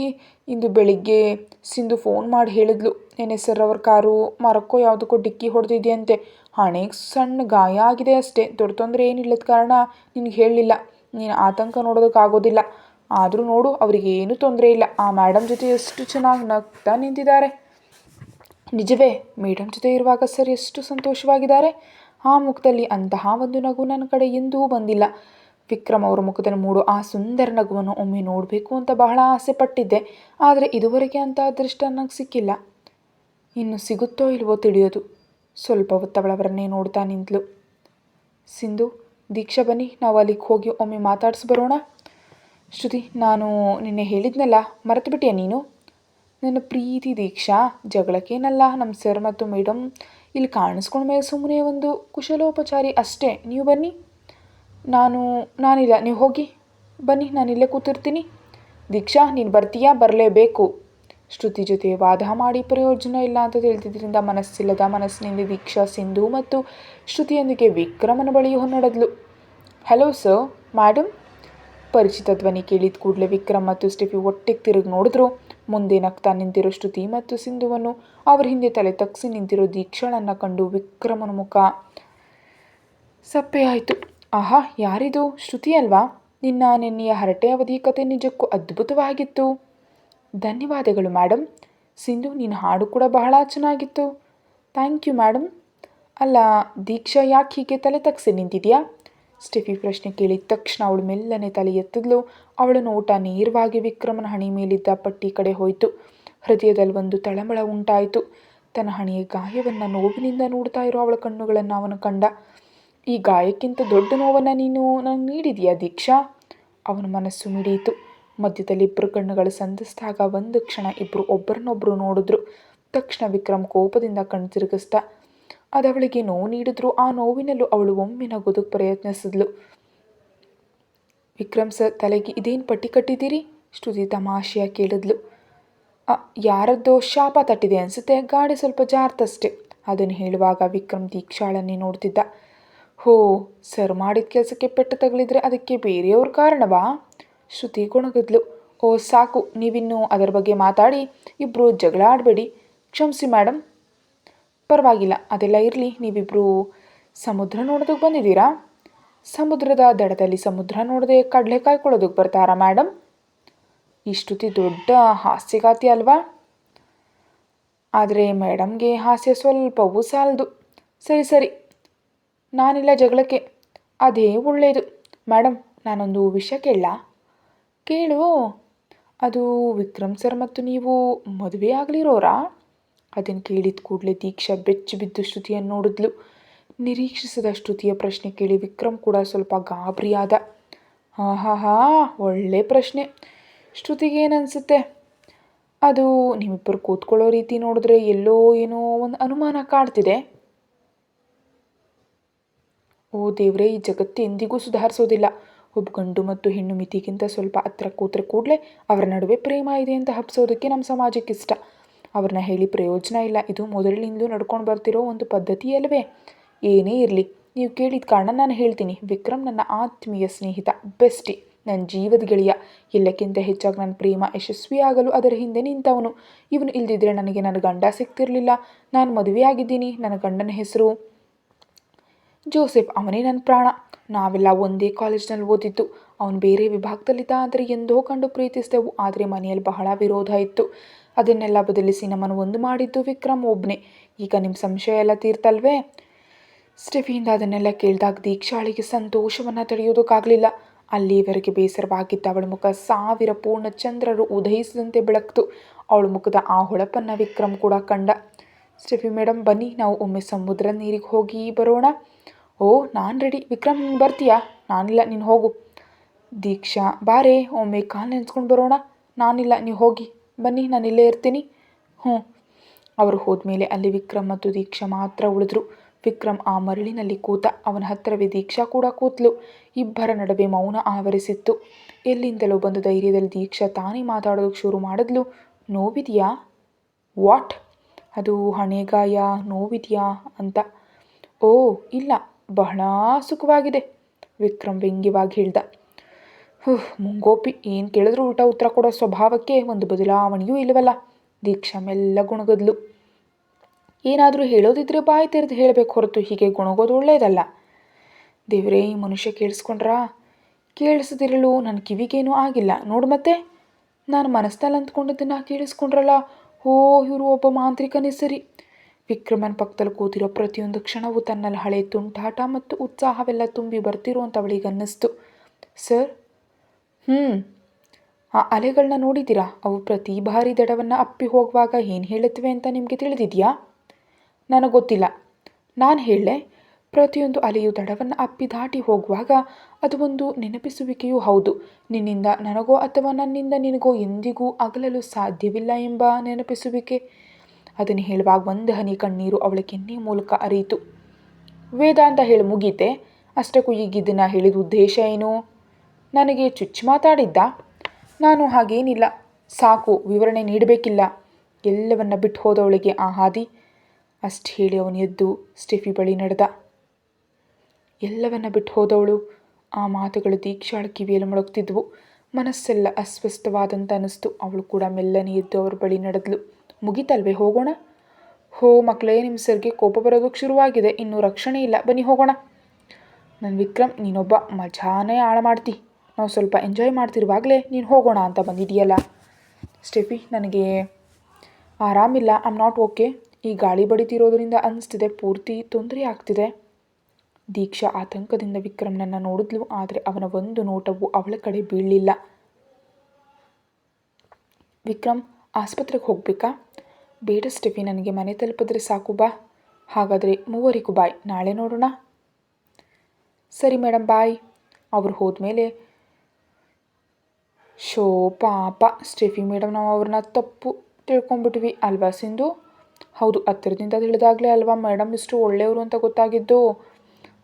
ಇಂದು ಬೆಳಿಗ್ಗೆ ಸಿಂಧು ಫೋನ್ ಮಾಡಿ ಹೇಳಿದ್ಲು ನೆನೆ ಸರ್ ಅವ್ರ ಕಾರು, ಮರಕ್ಕೋ ಯಾವುದಕ್ಕೋ ಡಿಕ್ಕಿ ಹೊಡೆದಿದೆಯಂತೆ. ಹಣೆಗೆ ಸಣ್ಣ ಗಾಯ ಆಗಿದೆ ಅಷ್ಟೇ. ದೊಡ್ಡ ತೊಂದರೆ ಏನಿಲ್ಲದ ಕಾರಣ ನಿನಗೆ ಹೇಳಲಿಲ್ಲ. ನೀನು ಆತಂಕ ನೋಡೋದಕ್ಕಾಗೋದಿಲ್ಲ ಆದರೂ ನೋಡು, ಅವರಿಗೆ ಏನು ತೊಂದರೆ ಇಲ್ಲ. ಆ ಮೇಡಮ್ ಜೊತೆ ಎಷ್ಟು ಚೆನ್ನಾಗಿ ನಗ್ತಾ ನಿಂತಿದ್ದಾರೆ. ನಿಜವೇ ಮೇಡಮ್ ಜೊತೆ ಇರುವಾಗ ಸರ್ ಎಷ್ಟು ಸಂತೋಷವಾಗಿದ್ದಾರೆ. ಆ ಮುಖದಲ್ಲಿ ಅಂತಹ ಒಂದು ನಗು ನನ್ನ ಕಡೆ ಎಂದೂ ಬಂದಿಲ್ಲ. ವಿಕ್ರಮ್ ಅವರ ಮುಖದಲ್ಲಿ ಮೂಡು ಆ ಸುಂದರ ನಗುವನ್ನು ಒಮ್ಮೆ ನೋಡಬೇಕು ಅಂತ ಬಹಳ ಆಸೆ ಪಟ್ಟಿದ್ದೆ. ಆದರೆ ಇದುವರೆಗೆ ಅಂತ ಅದೃಷ್ಟ ನನಗೆ ಸಿಕ್ಕಿಲ್ಲ. ಇನ್ನು ಸಿಗುತ್ತೋ ಇಲ್ವೋ ತಿಳಿಯೋದು. ಸ್ವಲ್ಪ ಹೊತ್ತವಳವರನ್ನೇ ನೋಡ್ತಾ ನಿಂತಲು. ಸಿಂಧು, ದೀಕ್ಷಾ ಬನ್ನಿ, ನಾವು ಅಲ್ಲಿಗೆ ಹೋಗಿ ಒಮ್ಮೆ ಮಾತಾಡಿಸಿ ಬರೋಣ. ಶ್ರುತಿ, ನಾನು ನಿನ್ನೆ ಹೇಳಿದ್ನಲ್ಲ, ಮರೆತು ಬಿಟ್ಟಿಯ ನೀನು? ನನ್ನ ಪ್ರೀತಿ ದೀಕ್ಷಾ, ಜಗಳಕ್ಕೇನಲ್ಲ ನಮ್ಮ ಸರ್ ಮತ್ತು ಮೇಡಮ್ ಇಲ್ಲಿ ಕಾಣಿಸ್ಕೊಂಡ ಮೇಲೆ ಸುಮ್ಮನೆ ಒಂದು ಕುಶಲೋಪಚಾರಿ ಅಷ್ಟೇ. ನೀವು ಬನ್ನಿ. ನಾನು, ನಾನಿಲ್ಲ. ನೀವು ಹೋಗಿ. ಬನ್ನಿ, ನಾನು ಇಲ್ಲೇ ಕೂತಿರ್ತೀನಿ. ದೀಕ್ಷಾ, ನೀನು ಬರ್ತೀಯಾ? ಬರಲೇಬೇಕು. ಶ್ರುತಿ ಜೊತೆ ವಾದ ಮಾಡಿ, ಪ್ರಯೋಜನ ಇಲ್ಲ ಅಂತ ತಿಳಿದಿದ್ದರಿಂದ ಮನಸ್ಸಿಲ್ಲದ ಮನಸ್ಸಿನಿಂದ ದೀಕ್ಷಾ, ಸಿಂಧು ಮತ್ತು ಶ್ರುತಿಯೊಂದಿಗೆ ವಿಕ್ರಮನ ಬಳಿ ಹೊನ್ನಡದ್ಲು. ಹಲೋ ಸರ್ ಮ್ಯಾಡಮ್ ಪರಿಚಿತ ಧ್ವನಿ ಕೇಳಿದ ಕೂಡಲೇ ವಿಕ್ರಮ್ ಮತ್ತು ಸ್ಟಿಫಿ ಒಟ್ಟಿಗೆ ತಿರುಗಿ ನೋಡಿದ್ರು. ಮುಂದೆ ನಗ್ತಾ ನಿಂತಿರೋ ಶ್ರುತಿ ಮತ್ತು ಸಿಂಧುವನ್ನು ಅವರ ಹಿಂದೆ ತಲೆ ತಗ್ಸಿ ನಿಂತಿರೋ ದೀಕ್ಷಾಳನ್ನು ಕಂಡು ವಿಕ್ರಮನ ಮುಖ ಸಪ್ಪೆ ಆಯಿತು. ಆಹಾ, ಯಾರಿದು? ಶ್ರುತಿ ಅಲ್ವಾ? ನಿನ್ನ ನಿನ್ನೆಯ ಹರಟೆ ಅವಧಿ ಕತೆ ನಿಜಕ್ಕೂ ಅದ್ಭುತವಾಗಿತ್ತು. ಧನ್ಯವಾದಗಳು ಮೇಡಮ್ ಸಿಂಧು, ನಿನ್ನ ಹಾಡು ಕೂಡ ಬಹಳ ಚೆನ್ನಾಗಿತ್ತು. ಥ್ಯಾಂಕ್ ಯು ಮೇಡಮ್ ಅಲ್ಲ, ದೀಕ್ಷಾ ಯಾಕೆ ಹೀಗೆ ತಲೆ ತಗ್ಸಿ ನಿಂತಿದೆಯಾ? ಸ್ಟೆಫಿ ಪ್ರಶ್ನೆ ಕೇಳಿದ ತಕ್ಷಣ ಅವಳು ಮೆಲ್ಲನೆ ತಲೆ ಎತ್ತಿದ್ಲು. ಅವಳ ನೋಟ ನೇರವಾಗಿ ವಿಕ್ರಮನ ಹಣಿ ಮೇಲಿದ್ದ ಪಟ್ಟಿ ಕಡೆ ಹೋಯಿತು. ಹೃದಯದಲ್ಲಿ ಒಂದು ತಳಮಳ ಉಂಟಾಯಿತು. ತನ್ನ ಹಣೆಯ ಗಾಯವನ್ನು ನೋವಿನಿಂದ ನೋಡ್ತಾ ಇರೋ ಅವಳ ಕಣ್ಣುಗಳನ್ನು ಅವನು ಕಂಡ. ಈ ಗಾಯಕ್ಕಿಂತ ದೊಡ್ಡ ನೋವನ್ನು ನೀನು ನನಗೆ ನೀಡಿದೀಯಾ, ದೀಕ್ಷಾ? ಅವನ ಮನಸ್ಸು ಮಿಡಿಯಿತು. ಮಧ್ಯದಲ್ಲಿ ಇಬ್ಬರು ಕಣ್ಣುಗಳು ಸಂಧಿಸಿದಾಗ ಒಂದು ಕ್ಷಣ ಇಬ್ಬರು ಒಬ್ಬರನ್ನೊಬ್ಬರು ನೋಡಿದ್ರು. ತಕ್ಷಣ ವಿಕ್ರಮ್ ಕೋಪದಿಂದ ಕಣ್ಣು ತಿರುಗಿಸ್ದ. ಅದವಳಿಗೆ ನೋವು ನೀಡಿದ್ರು ಆ ನೋವಿನಲ್ಲೂ ಅವಳು ಒಮ್ಮೆ ನಗೋದಕ್ಕೆ ಪ್ರಯತ್ನಿಸಿದ್ಲು. ವಿಕ್ರಮ್ ಸರ್, ತಲೆಗೆ ಇದೇನು ಪಟ್ಟಿ ಕಟ್ಟಿದ್ದೀರಿ? ಶ್ರುತಿ ತಮಾಷೆಯ ಕೇಳಿದ್ಲು. ಯಾರದ್ದೋ ಶಾಪ ತಟ್ಟಿದೆ ಅನಿಸುತ್ತೆ, ಗಾಡಿ ಸ್ವಲ್ಪ ಜಾರ್ತಷ್ಟೆ ಅದನ್ನು ಹೇಳುವಾಗ ವಿಕ್ರಮ್ ದೀಕ್ಷಾಳನ್ನೇ ನೋಡ್ತಿದ್ದ. ಹೋ, ಸರ್ ಮಾಡಿದ ಕೆಲಸಕ್ಕೆ ಪೆಟ್ಟು ತಗಲಿದ್ರೆ ಅದಕ್ಕೆ ಬೇರೆಯವ್ರ ಕಾರಣವಾ? ಶ್ರುತಿ ಗೊಣಗಿದ್ಲು. ಓ, ಸಾಕು, ನೀವಿನ್ನೂ ಅದರ ಬಗ್ಗೆ ಮಾತಾಡಿ ಇಬ್ಬರು ಜಗಳ ಆಡಬೇಡಿ. ಕ್ಷಮಿಸಿ ಮೇಡಮ್ ಪರವಾಗಿಲ್ಲ, ಅದೆಲ್ಲ ಇರಲಿ ನೀವಿಬ್ಬರು ಸಮುದ್ರ ನೋಡೋದಕ್ಕೆ ಬಂದಿದ್ದೀರಾ? ಸಮುದ್ರದ ದಡದಲ್ಲಿ ಸಮುದ್ರ ನೋಡದೆ ಕಡಲೆ ಕಾಯ್ಕೊಳ್ಳೋದಕ್ಕೆ ಬರ್ತಾರಾ ಮೇಡಮ್ ಇಷ್ಟುತಿ ದೊಡ್ಡ ಹಾಸ್ಯಗಾತಿ ಅಲ್ವಾ? ಆದರೆ ಮೇಡಮ್ಗೆ ಹಾಸ್ಯ ಸ್ವಲ್ಪವೂ ಸಾಲದು. ಸರಿ ಸರಿ ನಾನಿಲ್ಲ ಜಗಳಕ್ಕೆ. ಅದೇ ಒಳ್ಳೆಯದು ಮೇಡಮ್ ನಾನೊಂದು ವಿಷಯ ಕೇಳ ಕೇಳು. ಅದು ವಿಕ್ರಮ್ ಸರ್ ಮತ್ತು ನೀವು ಮದುವೆ ಆಗಲಿರೋರಾ? ಅದನ್ನು ಕೇಳಿದ ಕೂಡಲೇ ದೀಕ್ಷಾ ಬೆಚ್ಚಿ ಬಿದ್ದು ಶ್ರುತಿಯನ್ನು ನೋಡಿದ್ಲು. ನಿರೀಕ್ಷಿಸದ ಶ್ರುತಿಯ ಪ್ರಶ್ನೆ ಕೇಳಿ ವಿಕ್ರಮ್ ಕೂಡ ಸ್ವಲ್ಪ ಗಾಬರಿಯಾದ. ಹಾ ಹಾ ಹಾ ಒಳ್ಳೆ ಪ್ರಶ್ನೆ. ಶ್ರುತಿಗೆ ಏನನ್ಸುತ್ತೆ? ಅದು ನಿಮ್ಮಿಬ್ಬರು ಕೂತ್ಕೊಳ್ಳೋ ರೀತಿ ನೋಡಿದ್ರೆ ಎಲ್ಲೋ ಏನೋ ಒಂದು ಅನುಮಾನ ಕಾಡ್ತಿದೆ. ಓ ದೇವರೇ, ಈ ಜಗತ್ತು ಎಂದಿಗೂ ಸುಧಾರಿಸೋದಿಲ್ಲ. ಒಬ್ಬ ಗಂಡು ಮತ್ತು ಹೆಣ್ಣು ಮಿತಿಗಿಂತ ಸ್ವಲ್ಪ ಹತ್ರ ಕೂತ್ರೆ ಕೂಡಲೇ ಅವರ ನಡುವೆ ಪ್ರೇಮ ಇದೆ ಅಂತ ಹಬ್ಸೋದಕ್ಕೆ ನಮ್ಮ ಸಮಾಜಕ್ಕೆ ಇಷ್ಟ ಅವ್ರನ್ನ ಹೇಳಿ ಪ್ರಯೋಜನ ಇಲ್ಲ. ಇದು ಮೊದಲಿನಿಂದಲೂ ನಡ್ಕೊಂಡು ಬರ್ತಿರೋ ಒಂದು ಪದ್ಧತಿ ಅಲ್ವೇ? ಏನೇ ಇರಲಿ, ನೀವು ಕೇಳಿದ ಕಾರಣ ನಾನು ಹೇಳ್ತೀನಿ. ವಿಕ್ರಮ್ ನನ್ನ ಆತ್ಮೀಯ ಸ್ನೇಹಿತ, ಬೆಸ್ಟಿ. ನನ್ನ ಜೀವದ ಗೆಳೆಯ. ಎಲ್ಲಕ್ಕಿಂತ ಹೆಚ್ಚಾಗಿ ನನ್ನ ಪ್ರೇಮ ಯಶಸ್ವಿಯಾಗಲು ಅದರ ಹಿಂದೆ ನಿಂತವನು. ಇವನು ಇಲ್ದಿದ್ರೆ ನನಗೆ ನನ್ನ ಗಂಡ ಸಿಗ್ತಿರಲಿಲ್ಲ. ನಾನು ಮದುವೆಯಾಗಿದ್ದೀನಿ. ನನ್ನ ಗಂಡನ ಹೆಸರು ಜೋಸೆಫ್ ಅವನೇ ನನ್ನ ಪ್ರಾಣ. ನಾವೆಲ್ಲ ಒಂದೇ ಕಾಲೇಜ್ನಲ್ಲಿ ಓದಿದ್ದು. ಅವನು ಬೇರೆ ವಿಭಾಗದಲ್ಲಿದ್ದ ಆದರೆ ಎಂದೋ ಕಂಡು ಪ್ರೀತಿಸಿದೆವು. ಆದರೆ ಮನೆಯಲ್ಲಿ ಬಹಳ ವಿರೋಧ ಇತ್ತು. ಅದನ್ನೆಲ್ಲ ಬದಲಿಸಿ ನಮ್ಮನ್ನು ಒಂದು ಮಾಡಿದ್ದು ವಿಕ್ರಮ್ ಒಬ್ಬನೇ ಈಗ ನಿಮ್ಮ ಸಂಶಯ ಎಲ್ಲ ತೀರ್ತಲ್ವೇ? ಸ್ಟೆಫಿಯಿಂದ ಅದನ್ನೆಲ್ಲ ಕೇಳಿದಾಗ ದೀಕ್ಷಾಳಿಗೆ ಸಂತೋಷವನ್ನು ತಡೆಯೋದಕ್ಕಾಗಲಿಲ್ಲ ಅಲ್ಲಿವರೆಗೆ ಬೇಸರವಾಗಿದ್ದ ಅವಳ ಮುಖ ಸಾವಿರ ಪೂರ್ಣ ಚಂದ್ರರು ಉದಯಿಸಿದಂತೆ ಬೆಳಕ್ತು. ಅವಳ ಮುಖದ ಆ ಹೊಳಪನ್ನು ವಿಕ್ರಮ್ ಕೂಡ ಕಂಡ. ಸ್ಟೆಫಿ ಮೇಡಮ್ ಬನ್ನಿ. ನಾವು ಒಮ್ಮೆ ಸಮುದ್ರ ನೀರಿಗೆ ಹೋಗಿ ಬರೋಣ. ಓ, ನಾನು ರೆಡಿ ವಿಕ್ರಮ್ ಬರ್ತೀಯಾ? ನಾನಿಲ್ಲ, ನೀನು ಹೋಗು. ದೀಕ್ಷಾ, ಬಾರೆ, ಒಮ್ಮೆ ಕಾಲು ನೆನೆಸ್ಕೊಂಡು ಬರೋಣ. ನಾನಿಲ್ಲ, ನೀವು ಹೋಗಿ. ಬನ್ನಿ, ನಾನು ಇಲ್ಲೇ ಇರ್ತೀನಿ. ಹ್ಞೂ. ಅವರು ಹೋದ್ಮೇಲೆ ಅಲ್ಲಿ ವಿಕ್ರಮ್ ಮತ್ತು ದೀಕ್ಷಾ ಮಾತ್ರ ಉಳಿದ್ರು. ವಿಕ್ರಮ್ ಆ ಮರಳಿನಲ್ಲಿ ಕೂತ ಅವನ ಹತ್ತಿರವೇ ದೀಕ್ಷಾ ಕೂಡ ಕೂತ್ಲು. ಇಬ್ಬರ ನಡುವೆ ಮೌನ ಆವರಿಸಿತ್ತು. ಎಲ್ಲಿಂದಲೋ ಬಂದ ಧೈರ್ಯದಲ್ಲಿ ದೀಕ್ಷಾ ತಾನೇ ಮಾತಾಡೋದಕ್ಕೆ ಶುರು ಮಾಡಿದ್ಲು. ನೋವಿದೆಯಾ? ವಾಟ್? ಅದು ಹಣೆಗಾಯ, ನೋವಿದೆಯಾ ಅಂತ. ಓ, ಇಲ್ಲ. ಬಹಳ ಸುಖವಾಗಿದೆ. ವಿಕ್ರಮ್ ವ್ಯಂಗ್ಯವಾಗಿ ಹೇಳ್ದ ಹುಹ್ ಮುಂಗೋಪಿ ಏನು ಕೇಳಿದ್ರು ಊಟ ಉತ್ತರ ಕೊಡೋ ಸ್ವಭಾವಕ್ಕೆ ಒಂದು ಬದಲಾವಣೆಯೂ ಇಲ್ಲವಲ್ಲ. ದೀಕ್ಷಾ ಮೆಲ್ಲ ಗುಣಗದ್ಲು. ಏನಾದರೂ ಹೇಳೋದಿದ್ರೆ ಬಾಯಿ ತೆರೆದು ಹೇಳಬೇಕು ಹೊರತು ಹೀಗೆ ಗುಣಗೋದು ಒಳ್ಳೆಯದಲ್ಲ ದೇವರೇ, ಈ ಮನುಷ್ಯ ಕೇಳಿಸ್ಕೊಂಡ್ರಾ? ಕೇಳಿಸದಿರಲು ನನ್ನ ಕಿವಿಗೇನೂ ಆಗಿಲ್ಲ. ನೋಡು ಮತ್ತೆ. ನಾನು ಮನಸ್ಸಲ್ಲಿ ಅಂದ್ಕೊಂಡಿದ್ದನ್ನು ಕೇಳಿಸ್ಕೊಂಡ್ರಲ್ಲ. ಓ, ಇವರು ಒಬ್ಬ ಮಾಂತ್ರಿಕನೇ ಸರಿ ವಿಕ್ರಮನ್ ಪಕ್ಕದಲ್ಲಿ ಕೂತಿರೋ ಪ್ರತಿಯೊಂದು ಕ್ಷಣವೂ ತನ್ನಲ್ಲಿ ಹಳೆ ತುಂಟಾಟ ಮತ್ತು ಉತ್ಸಾಹವೆಲ್ಲ ತುಂಬಿ ಬರ್ತಿರೋ ಅಂತ ಅವಳಿಗೆ ಅನ್ನಿಸ್ತು. ಸರ್? ಹ್ಞೂ ಆ ಅಲೆಗಳನ್ನ ನೋಡಿದ್ದೀರಾ? ಅವು ಪ್ರತಿ ಬಾರಿ ದಡವನ್ನು ಅಪ್ಪಿ ಹೋಗುವಾಗ ಏನು ಹೇಳುತ್ತವೆ ಅಂತ ನಿಮಗೆ ತಿಳಿದಿದೆಯಾ? ನನಗೆ ಗೊತ್ತಿಲ್ಲ. ನಾನು ಹೇಳೆ ಪ್ರತಿಯೊಂದು ಅಲೆಯು ದಡವನ್ನು ಅಪ್ಪಿ ದಾಟಿ ಹೋಗುವಾಗ ಅದು ಒಂದು ನೆನಪಿಸುವಿಕೆಯೂ ಹೌದು. ನಿನ್ನಿಂದ ನನಗೋ ಅಥವಾ ನನ್ನಿಂದ ನಿನಗೋ ಎಂದಿಗೂ ಅಗಲಲು ಸಾಧ್ಯವಿಲ್ಲ ಎಂಬ ನೆನಪಿಸುವಿಕೆ. ಅದನ್ನು ಹೇಳುವಾಗ ಒಂದು ಹನಿ ಕಣ್ಣೀರು ಅವಳ ಕೆನ್ನೆ ಮೂಲಕ ಅರಿಯಿತು. ವೇದಾಂತ ಹೇಳಿ ಮುಗೀತೆ, ಅಷ್ಟಕ್ಕೂ ಈಗ ಇದನ್ನು ಹೇಳಿದ ಉದ್ದೇಶ ಏನು? ನನಗೆ ಚುಚ್ಚು ಮಾತಾಡಿದ್ದ? ನಾನು ಹಾಗೇನಿಲ್ಲ, ಸಾಕು, ವಿವರಣೆ ನೀಡಬೇಕಿಲ್ಲ. ಎಲ್ಲವನ್ನ ಬಿಟ್ಟು ಹೋದವಳಿಗೆ ಆ ಹಾದಿ ಅಷ್ಟು ಹೇಳಿ ಅವನು ಎದ್ದು ಸ್ಟೆಫಿ ಬಳಿ ನಡೆದ. ಎಲ್ಲವನ್ನ ಬಿಟ್ಟು ಹೋದವಳು? ಆ ಮಾತುಗಳು ದೀಕ್ಷಾಳ ಕಿವಿಯಲ್ಲಿ ಮೊಳಗ್ತಿದ್ವು ಮನಸ್ಸೆಲ್ಲ ಅಸ್ವಸ್ಥವಾದಂತ ಅನ್ನಿಸ್ತು ಅವಳು ಕೂಡ ಮೆಲ್ಲನೆ ಎದ್ದು ಅವರ ಬಳಿ ನಡೆದ್ಲು. ಮುಗಿತಲ್ವೇ ಹೋಗೋಣ? ಹೋ ಮಕ್ಕಳೇ ನಿಮ್ಮ ಸರ್ಗೆ ಕೋಪ ಬರೋದಕ್ಕೆ ಶುರುವಾಗಿದೆ. ಇನ್ನೂ ರಕ್ಷಣೆ ಇಲ್ಲ. ಬನ್ನಿ ಹೋಗೋಣ. ನನ್ನ ವಿಕ್ರಮ್, ನೀನೊಬ್ಬ ಮಜಾನೇ ಹಾಳು ಮಾಡ್ತಿ. ನಾವು ಸ್ವಲ್ಪ ಎಂಜಾಯ್ ಮಾಡ್ತಿರುವಾಗಲೇ ನೀನು ಹೋಗೋಣ ಅಂತ ಬಂದಿದೆಯಲ್ಲ ಸ್ಟೆಫಿ, ನನಗೆ ಆರಾಮಿಲ್ಲ. ಆಮ್ ನಾಟ್ ಓಕೆ ಈ ಗಾಳಿ ಬಡಿತಿರೋದ್ರಿಂದ ಅನಿಸ್ತಿದೆ. ಪೂರ್ತಿ ತೊಂದರೆ ಆಗ್ತಿದೆ. ದೀಕ್ಷಾ ಆತಂಕದಿಂದ ವಿಕ್ರಮ್ನನ್ನು ನೋಡಿದ್ಲು. ಆದರೆ ಅವನ ಒಂದು ನೋಟವು ಅವಳ ಕಡೆ ಬೀಳಲಿಲ್ಲ. ವಿಕ್ರಮ್, ಆಸ್ಪತ್ರೆಗೆ ಹೋಗಬೇಕಾ? ಬೇಡ ಸ್ಟೆಫಿ, ನನಗೆ ಮನೆ ತಲುಪಿದ್ರೆ ಸಾಕು, ಬಾ. ಹಾಗಾದರೆ ಮೂವರಿಗೂ ಬಾಯ್, ನಾಳೆ ನೋಡೋಣ. ಸರಿ ಮೇಡಮ್ ಬಾಯ್. ಅವ್ರು ಹೋದ್ಮೇಲೆ, ಶೋ, ಪಾಪ, ಸ್ಟೆಫಿ ಮೇಡಮ್ ನಾವು ಅವ್ರನ್ನ ತಪ್ಪು ತಿಳ್ಕೊಂಬಿಟ್ವಿ ಅಲ್ವಾ ಸಿಂಧು? ಹೌದು, ಹತ್ತಿರದಿಂದ ತಿಳಿದಾಗಲೇ ಅಲ್ವಾ? ಮೇಡಮ್ ಇಷ್ಟು ಒಳ್ಳೆಯವರು ಅಂತ ಗೊತ್ತಾಗಿದ್ದು.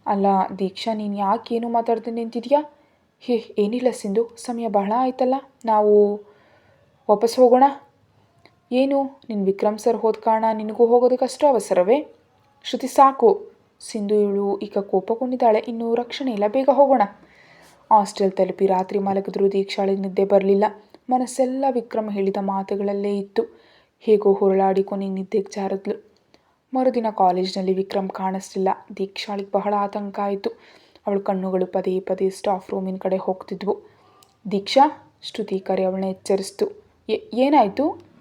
ಅಲ್ಲ, ದೀಕ್ಷಾ, ನೀನು ಯಾಕೆ ಏನು ಮಾತಾಡ್ತೀನಿ ನಿಂತಿದ್ಯಾ ಹೇ, ಏನಿಲ್ಲ ಸಿಂಧು, ಸಮಯ ಬಹಳ ಆಯ್ತಲ್ಲ. ನಾವು ವಾಪಸ್ ಹೋಗೋಣ. ಏನು? ನಿನ್ನ ವಿಕ್ರಮ್ ಸರ್ ಹೋದ ಕಾರಣ ನಿನಗೂ ಹೋಗೋದಕ್ಕೆ ಅಷ್ಟು ಅವಸರವೇ? ಶ್ರುತಿ ಸಾಕು. ಸಿಂಧು ಇವಳು ಈಗ ಕೋಪಗೊಂಡಿದ್ದಾಳೆ. ಇನ್ನೂ ರಕ್ಷಣೆ ಇಲ್ಲ. ಬೇಗ ಹೋಗೋಣ. ಹಾಸ್ಟೆಲ್ ತಲುಪಿ ರಾತ್ರಿ ಮಲಗಿದ್ರೂ ದೀಕ್ಷಾಳಿಗೆ ನಿದ್ದೆ ಬರಲಿಲ್ಲ. ಮನಸ್ಸೆಲ್ಲ ವಿಕ್ರಮ್ ಹೇಳಿದ ಮಾತುಗಳಲ್ಲೇ ಇತ್ತು. ಹೇಗೋ ಹೊರಳಾಡಿ ಕೊನೆಗೆ ನಿದ್ದೆಗೆ ಜಾರದ್ಲು. ಮರುದಿನ ಕಾಲೇಜ್ನಲ್ಲಿ ವಿಕ್ರಮ್ ಕಾಣಿಸ್ಲಿಲ್ಲ. ದೀಕ್ಷಾಳಿಗೆ ಬಹಳ ಆತಂಕ ಆಯಿತು. ಅವಳ ಕಣ್ಣುಗಳು ಪದೇ ಪದೇ ಸ್ಟಾಫ್ ರೂಮಿನ ಕಡೆ ಹೋಗ್ತಿದ್ವು. ದೀಕ್ಷಾ, ಶ್ರುತಿ ಕರೆ ಅವಳನ್ನ ಎಚ್ಚರಿಸ್ತು. "ಏ- ಏನಾಯಿತು?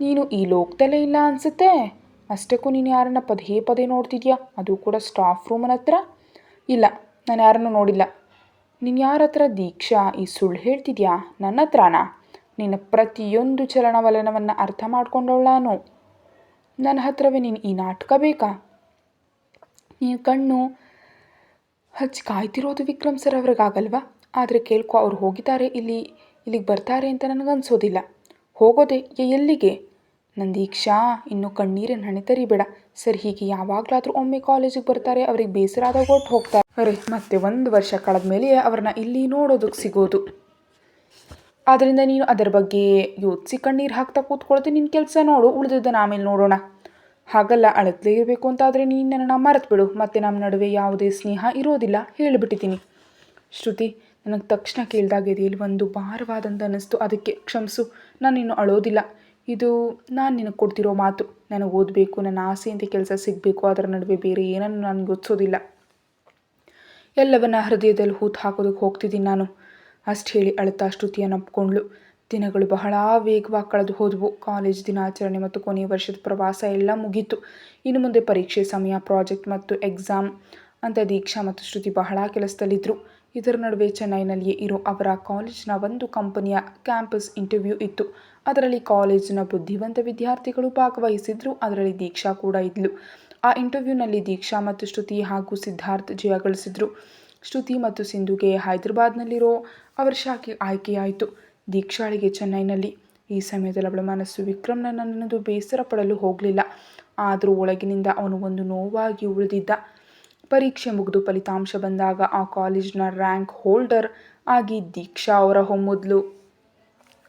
ನೀನು ಈ ಲೋಕದಲ್ಲೇ ಇಲ್ಲ ಅನಿಸುತ್ತೆ? ಅಷ್ಟಕ್ಕೂ ನೀನು ಯಾರನ್ನ ಪದೇ ಪದೇ ನೋಡ್ತಿದ್ಯಾ? ಅದು ಕೂಡ ಸ್ಟಾಫ್ ರೂಮನ ಹತ್ರ? ಇಲ್ಲ, ನಾನು ಯಾರನ್ನೂ ನೋಡಿಲ್ಲ. ನೀನು ಯಾರ ಹತ್ರ ದೀಕ್ಷಾ, ಈ ಸುಳ್ಳು ಹೇಳ್ತಿದ್ಯಾ? ನನ್ನ ಹತ್ರನಾ? ನಿನ್ನ ಪ್ರತಿಯೊಂದು ಚಲನವಲನವನ್ನು ಅರ್ಥ ಮಾಡ್ಕೊಂಡವಳಾನು ನಾನು. ನನ್ನ ಹತ್ರವೇ ನೀನು ಈ ನಾಟಕ ಬೇಕಾ? ನೀನು ಕಣ್ಣು ಹಚ್ಚಿ ಕಾಯ್ತಿರೋದು ವಿಕ್ರಮ್ ಸರ್ ಅವ್ರಿಗಾಗಲ್ವಾ? ಆದರೆ ಕೇಳ್ಕೊ ಅವ್ರು ಹೋಗಿದ್ದಾರೆ, ಇಲ್ಲಿ, ಇಲ್ಲಿಗೆ ಬರ್ತಾರೆ ಅಂತ ನನಗನ್ಸೋದಿಲ್ಲ. ಹೋಗೋದೆ, ಎಲ್ಲಿಗೆ? ನನ್ನ ದೀಕ್ಷಾ, ಇನ್ನು ಕಣ್ಣೀರಿನ ಹಣೆ ತರಿಬೇಡ ಸರ್, ಹೀಗೆ ಯಾವಾಗಲಾದರೂ ಒಮ್ಮೆ ಕಾಲೇಜಿಗೆ ಬರ್ತಾರೆ, ಅವ್ರಿಗೆ ಬೇಸರ ಆದಾಗ ಒಟ್ಟು ಹೋಗ್ತಾರೆ. ಅರೆ, ಮತ್ತೆ ಒಂದು ವರ್ಷ ಕಳೆದ ಮೇಲೆ ಅವ್ರನ್ನ ಇಲ್ಲಿ ನೋಡೋದಕ್ಕೆ ಸಿಗೋದು. ಆದ್ದರಿಂದ ನೀನು ಅದರ ಬಗ್ಗೆ ಯೋಚಿಸಿ ಕಣ್ಣೀರು ಹಾಕ್ತಾ ಕೂತ್ಕೊಳ್ತೆ ನಿನ್ನ ಕೆಲಸ ನೋಡು, ಉಳಿದದ್ದನ್ನು ಆಮೇಲೆ ನೋಡೋಣ. ಹಾಗಲ್ಲ, ಅಳತ್ಲೇ ಇರಬೇಕು ಅಂತಾದರೆ ನೀನು ನನ್ನನ್ನು ಮರೆತು ಬಿಡು ಮತ್ತು ನಮ್ಮ ನಡುವೆ ಯಾವುದೇ ಸ್ನೇಹ ಇರೋದಿಲ್ಲ, ಹೇಳಿಬಿಟ್ಟಿದ್ದೀನಿ. ಶ್ರುತಿ, ನನಗೆ ತಕ್ಷಣ ಕೇಳಿದಾಗ ಇದೆಯಲ್ಲಿ ಒಂದು ಭಾರವಾದಂತ ಅನ್ನಿಸ್ತು, ಅದಕ್ಕೆ ಕ್ಷಮಿಸು, ನಾನು ಇನ್ನು ಅಳೋದಿಲ್ಲ. ಇದು ನಾನು ನಿನಗೆ ಕೊಡ್ತಿರೋ ಮಾತು. ನನಗೆ ಓದಬೇಕು, ನನ್ನ ಆಸೆಯಿಂದ ಕೆಲಸ ಸಿಗಬೇಕು, ಅದರ ನಡುವೆ ಬೇರೆ ಏನನ್ನು ನಾನು ಗೊತ್ತಿಸೋದಿಲ್ಲ. ಎಲ್ಲವನ್ನ ಹೃದಯದಲ್ಲಿ ಹೂತು ಹಾಕೋದಕ್ಕೆ ಹೋಗ್ತಿದ್ದೀನಿ ನಾನು. ಅಷ್ಟು ಹೇಳಿ ಅಳತಾ ಶ್ರುತಿಯನ್ನು ಒಪ್ಕೊಂಡ್ಳು ದಿನಗಳು ಬಹಳ ವೇಗವಾಗಿ ಕಳೆದು ಹೋದವು. ಕಾಲೇಜ್ ದಿನಾಚರಣೆ ಮತ್ತು ಕೊನೆಯ ವರ್ಷದ ಪ್ರವಾಸ ಎಲ್ಲ ಮುಗೀತು. ಇನ್ನು ಮುಂದೆ ಪರೀಕ್ಷೆ, ಸಮಯ, ಪ್ರಾಜೆಕ್ಟ್ ಮತ್ತು ಎಕ್ಸಾಮ್ ಅಂತ ದೀಕ್ಷಾ ಮತ್ತು ಶ್ರುತಿ ಬಹಳ ಕೆಲಸದಲ್ಲಿದ್ದರು ಇದರ ನಡುವೆ ಚೆನ್ನೈನಲ್ಲಿಯೇ ಇರೋ ಅವರ ಕಾಲೇಜ್ನ ಒಂದು ಕಂಪನಿಯ ಕ್ಯಾಂಪಸ್ ಇಂಟರ್ವ್ಯೂ ಇತ್ತು. ಅದರಲ್ಲಿ ಕಾಲೇಜಿನ ಬುದ್ಧಿವಂತ ವಿದ್ಯಾರ್ಥಿಗಳು ಭಾಗವಹಿಸಿದ್ರು, ಅದರಲ್ಲಿ ದೀಕ್ಷಾ ಕೂಡ ಇದ್ಲು. ಆ ಇಂಟರ್ವ್ಯೂನಲ್ಲಿ ದೀಕ್ಷಾ ಮತ್ತು ಶ್ರುತಿ ಹಾಗೂ ಸಿದ್ಧಾರ್ಥ್ ಜಯ ಗಳಿಸಿದ್ರು. ಶ್ರುತಿ ಮತ್ತು ಸಿಂಧುಗೆ ಹೈದರಾಬಾದ್ನಲ್ಲಿರೋ ಅವರ ಶಾಖೆ ಆಯ್ಕೆಯಾಯಿತು. ದೀಕ್ಷಾಳಿಗೆ ಚೆನ್ನೈನಲ್ಲಿ. ಈ ಸಮಯದಲ್ಲಿ ಅವಳ ಮನಸ್ಸು ವಿಕ್ರಮ್ನ ನನ್ನದು ಬೇಸರ ಪಡಲು ಹೋಗಲಿಲ್ಲ. ಆದರೂ ಒಳಗಿನಿಂದ ಅವನು ಒಂದು ನೋವಾಗಿ ಉಳಿದಿದ್ದ. ಪರೀಕ್ಷೆ ಮುಗಿದು ಫಲಿತಾಂಶ ಬಂದಾಗ ಆ ಕಾಲೇಜಿನ ರ್ಯಾಂಕ್ ಹೋಲ್ಡರ್ ಆಗಿ ದೀಕ್ಷಾ ಅವರ ಹೊಮ್ಮುದ್ಲು.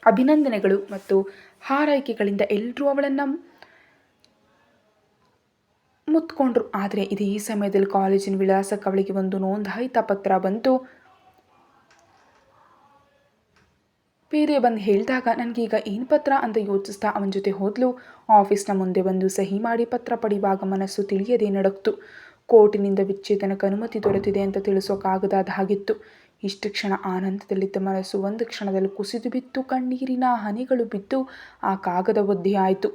ಅಭಿನಂದನೆಗಳು ಮತ್ತು ಹಾರೈಕೆಗಳಿಂದ ಎಲ್ಲರೂ ಅವಳನ್ನು ಮುತ್ಕೊಂಡ್ರು. ಆದರೆ ಇದೇ ಸಮಯದಲ್ಲಿ ಕಾಲೇಜಿನ ವಿಳಾಸಕ್ಕೆ ಅವಳಿಗೆ ಒಂದು ನೋಂದಾಯಿತ ಪತ್ರ ಬಂತು. ಬೇರೆ ಬಂದು ಹೇಳಿದಾಗ, ನನಗೀಗ ಏನು ಪತ್ರ? ಅಂತ ಯೋಚಿಸ್ತಾ ಅವನ ಜೊತೆ ಹೋದ್ಲು. ಆಫೀಸ್ನ ಮುಂದೆ ಬಂದು ಸಹಿ ಮಾಡಿ ಪತ್ರ ಪಡೆಯುವಾಗ ಮನಸ್ಸು ತಿಳಿಯದೆ ನಡಕ್ತು ಕೋರ್ಟಿನಿಂದ ವಿಚ್ಛೇದನಕ್ಕೆ ಅನುಮತಿ ದೊರೆತಿದೆ ಅಂತ ತಿಳಿಸೋಕ್ಕಾಗದಾದ ಹಾಗಿತ್ತು. ಇಷ್ಟು ಕ್ಷಣ ಆನಂದದಲ್ಲಿದ್ದ ಮನಸ್ಸು ಒಂದು ಕ್ಷಣದಲ್ಲಿ ಕುಸಿದು ಬಿತ್ತು, ಕಣ್ಣೀರಿನ ಹನಿಗಳು ಬಿದ್ದು ಆ ಕಾಗದ ಒದ್ದೆ ಆಯಿತು.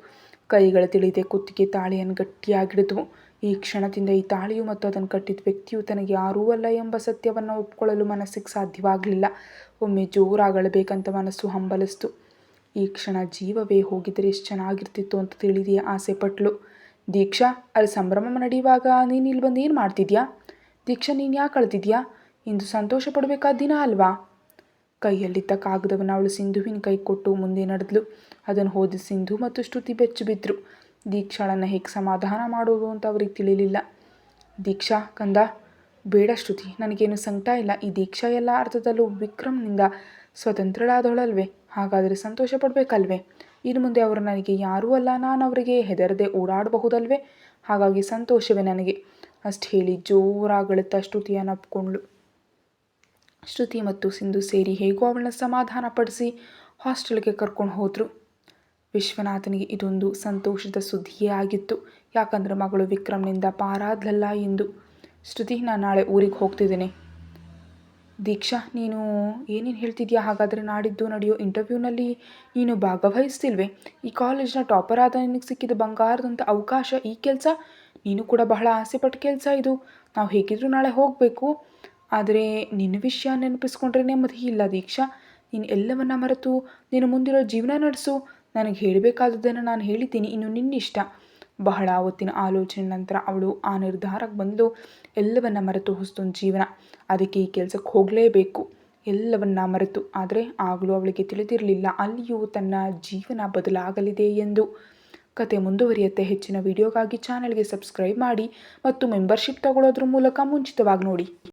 ಕೈಗಳು ತಿಳಿದೆ ಕುತ್ತಿಗೆ ತಾಳಿಯನ್ನು ಗಟ್ಟಿಯಾಗಿಡಿದವು ಈ ಕ್ಷಣದಿಂದ ಈ ತಾಳಿಯು ಮತ್ತು ಅದನ್ನು ಕಟ್ಟಿದ ವ್ಯಕ್ತಿಯು ತನಗೆ ಯಾರೂ ಅಲ್ಲ ಎಂಬ ಸತ್ಯವನ್ನು ಒಪ್ಕೊಳ್ಳಲು ಮನಸ್ಸಿಗೆ ಸಾಧ್ಯವಾಗಲಿಲ್ಲ. ಒಮ್ಮೆ ಜೋರಾಗಳಬೇಕಂತ ಮನಸ್ಸು ಹಂಬಲಿಸ್ತು. ಈ ಕ್ಷಣ ಜೀವವೇ ಹೋಗಿದ್ರೆ ಎಷ್ಟು ಚೆನ್ನಾಗಿರ್ತಿತ್ತು ಅಂತ ತಿಳಿದಿ ಆಸೆ ಪಟ್ಲು. ದೀಕ್ಷಾ, ಅಲ್ಲಿ ಸಂಭ್ರಮ ನಡೆಯುವಾಗ ನೀನು ಇಲ್ಲಿ ಬಂದು ಏನು ಮಾಡ್ತಿದ್ಯಾ? ದೀಕ್ಷಾ, ನೀನು ಯಾಕೆ ಅಳ್ತಿದ್ಯಾ? ಇಂದು ಸಂತೋಷ ಪಡಬೇಕಾದ ದಿನ ಅಲ್ವಾ? ಕೈಯಲ್ಲಿದ್ದ ಕಾಗದವನ್ನು ಅವಳು ಸಿಂಧುವಿನ ಕೈ ಕೊಟ್ಟು ಮುಂದೆ ನಡೆದ್ಲು. ಅದನ್ನು ಓದಿ ಸಿಂಧು ಮತ್ತು ಶ್ರುತಿ ಬೆಚ್ಚು ಬಿದ್ದರು ದೀಕ್ಷಾಳನ್ನು ಹೇಗೆ ಸಮಾಧಾನ ಮಾಡೋದು ಅಂತ ಅವ್ರಿಗೆ ತಿಳಿಯಲಿಲ್ಲ ದೀಕ್ಷಾ, ಕಂದ, ಬೇಡ ಶ್ರುತಿ, ನನಗೇನು ಸಂಕಟ ಇಲ್ಲ. ಈ ದೀಕ್ಷಾ ಎಲ್ಲ ಅರ್ಥದಲ್ಲೂ ವಿಕ್ರಮ್ನಿಂದ ಸ್ವತಂತ್ರಳಾದವಳಲ್ವೇ? ಹಾಗಾದರೆ ಸಂತೋಷ ಪಡಬೇಕಲ್ವೇ? ಇನ್ನು ಮುಂದೆ ಅವರು ನನಗೆ ಯಾರೂ ಅಲ್ಲ. ನಾನು ಅವರಿಗೆ ಹೆದರದೆ ಓಡಾಡಬಹುದಲ್ವೇ? ಹಾಗಾಗಿ ಸಂತೋಷವೇ ನನಗೆ. ಅಷ್ಟು ಹೇಳಿ ಜೋರಾಗಳುತ್ತಾ ಶ್ರುತಿಯನ್ನು ಅಪ್ಕೊಂಡ್ಳು. ಶ್ರುತಿ ಮತ್ತು ಸಿಂಧು ಸೇರಿ ಹೇಗೋ ಅವಳನ್ನ ಸಮಾಧಾನ ಪಡಿಸಿ ಹಾಸ್ಟೆಲ್ಗೆ ಕರ್ಕೊಂಡು ಹೋದರು. ವಿಶ್ವನಾಥನಿಗೆ ಇದೊಂದು ಸಂತೋಷದ ಸುದ್ದಿಯೇ ಆಗಿತ್ತು. ಯಾಕಂದ್ರೆ ಮಗಳು ವಿಕ್ರಮ್ನಿಂದ ಪಾರಾದ್ಲಲ್ಲ ಎಂದು. ಶ್ರುತಿ, ನಾನು ನಾಳೆ ಊರಿಗೆ ಹೋಗ್ತಿದ್ದೀನಿ. ದೀಕ್ಷಾ, ನೀನು ಏನೇನು ಹೇಳ್ತಿದ್ಯಾ? ಹಾಗಾದರೆ ನಾಡಿದ್ದು ನಡೆಯೋ ಇಂಟರ್ವ್ಯೂನಲ್ಲಿ ನೀನು ಭಾಗವಹಿಸ್ತಿಲ್ವೇ? ಈ ಕಾಲೇಜ್ನ ಟಾಪರ್ ಆದ ನಿನಗೆ ಸಿಕ್ಕಿದ ಬಂಗಾರದಂಥ ಅವಕಾಶ, ಈ ಕೆಲಸ? ನೀನು ಕೂಡ ಬಹಳ ಆಸೆಪಟ್ಟು ಕೆಲಸ ಇದು. ನಾವು ಹೇಗಿದ್ರು ನಾಳೆ ಹೋಗಬೇಕು. ಆದರೆ ನಿನ್ನ ವಿಷಯ ನೆನಪಿಸ್ಕೊಂಡ್ರೇ ಮತ್ತೆ ಇಲ್ಲ ದೀಕ್ಷಾ. ನೀನು ಎಲ್ಲವನ್ನ ಮರೆತು, ನೀನು ಮುಂದಿರೋ ಜೀವನ ನಡೆಸು. ನನಗೆ ಹೇಳಬೇಕಾದದ್ದನ್ನು ನಾನು ಹೇಳಿದ್ದೀನಿ, ಇನ್ನು ನಿನ್ನಿಷ್ಟ. ಬಹಳ ಹೊತ್ತಿನ ಆಲೋಚನೆ ನಂತರ ಅವಳು ಆ ನಿರ್ಧಾರಕ್ಕೆ ಬಂದು ಎಲ್ಲವನ್ನ ಮರೆತು ಹೊಸದೊಂದು ಜೀವನ. ಅದಕ್ಕೆ ಈ ಕೆಲಸಕ್ಕೆ ಹೋಗಲೇಬೇಕು. ಎಲ್ಲವನ್ನ ಮರೆತು, ಆದರೆ ಆಗಲೂ ಅವಳಿಗೆ ತಿಳಿದಿರಲಿಲ್ಲ ಅಲ್ಲಿಯೂ ತನ್ನ ಜೀವನ ಬದಲಾಗಲಿದೆ ಎಂದು. ಕತೆ ಮುಂದುವರಿಯುತ್ತೆ. ಹೆಚ್ಚಿನ ವಿಡಿಯೋಗಾಗಿ ಚಾನಲ್ಗೆ ಸಬ್ಸ್ಕ್ರೈಬ್ ಮಾಡಿ ಮತ್ತು ಮೆಂಬರ್ಶಿಪ್ ತಗೊಳ್ಳೋದ್ರ ಮೂಲಕ ಮುಂಚಿತವಾಗಿ ನೋಡಿ.